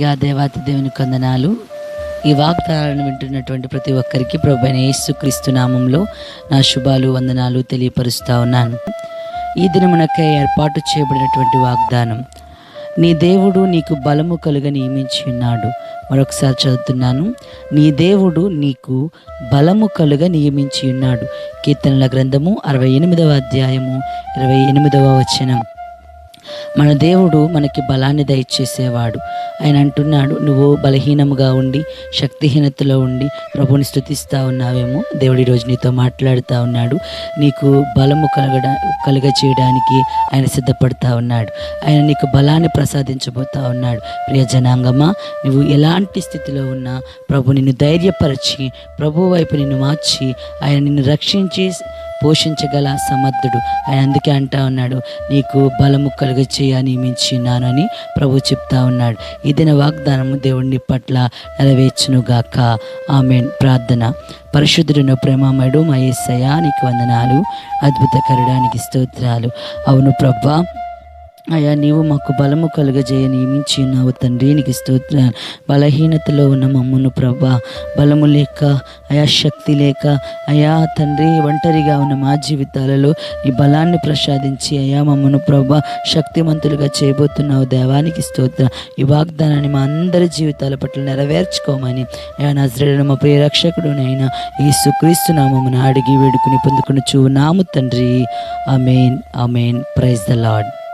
గా దేవాతి దేవుని కొందనాలు. ఈ వాగ్దానాలను వింటున్నటువంటి ప్రతి ఒక్కరికి ప్రభు అయిన యేసుక్రీస్తు నామంలో నా శుభాలు వందనాలు తెలియపరుస్తా ఉన్నాను. ఈ దినమునకై ఏర్పాటు చేయబడినటువంటి వాగ్దానం నీ దేవుడు నీకు బలము కలుగ నియమించి ఉన్నాడు. మరొకసారి చదువుతున్నాను నీ దేవుడు నీకు బలము కలుగ నియమించి ఉన్నాడు. కీర్తనల గ్రంథము అరవై ఎనిమిదవ అధ్యాయము ఇరవై ఎనిమిదవ వచనం. మన దేవుడు మనకి బలాన్ని దయచేసేవాడు. ఆయన అంటున్నాడు నువ్వు బలహీనముగా ఉండి శక్తిహీనతలో ఉండి ప్రభుని స్థుతిస్తా ఉన్నావేమో. దేవుడి రోజు నీతో మాట్లాడుతూ ఉన్నాడు. నీకు బలము కలగడ కలుగ చేయడానికి ఆయన సిద్ధపడతా ఉన్నాడు. ఆయన నీకు బలాన్ని ప్రసాదించబోతా ఉన్నాడు. ప్రియ జనాంగమా నువ్వు ఎలాంటి స్థితిలో ఉన్నా ప్రభు నిన్ను ధైర్యపరచి ప్రభు వైపు నిన్ను మార్చి ఆయన నిన్ను రక్షించి పోషించగల సమర్థుడు. ఆయన అందుకే అంటా ఉన్నాడు నీకు బలము కలుగ చేయని మించినాను అని ప్రభు చెప్తా ఉన్నాడు. ఇదిన వాగ్దానము దేవుడిని పట్ల నెరవేర్చునుగాక. ఆమెన్. ప్రార్థన. పరిశుద్ధుడును ప్రేమమయుడు మా నీకు వందనాలు. అద్భుత కరడానికి స్తోత్రాలు. అవును ప్రభా అయ్యా నీవు మాకు బలము కలుగజేయ నియమించి ఉన్నావు తండ్రి. నీకు స్తోత్ర. బలహీనతలో ఉన్న మమ్మను ప్రభా బలము లేక అయా శక్తి లేక అయా తండ్రి ఒంటరిగా ఉన్న మా జీవితాలలో ఈ బలాన్ని ప్రసాదించి అయా మమ్మను ప్రభా శక్తిమంతులుగా చేయబోతున్నావు దేవానికి స్తోత్ర. ఈ వాగ్దానాన్ని మా అందరి జీవితాల పట్ల నెరవేర్చుకోమని అయా నజరడు మా ప్రియ ఈ యేసుక్రీస్తు నామమున అడిగి వేడుకుని పొందుకుని చూ నాము తండ్రి. Amen amen praise the lord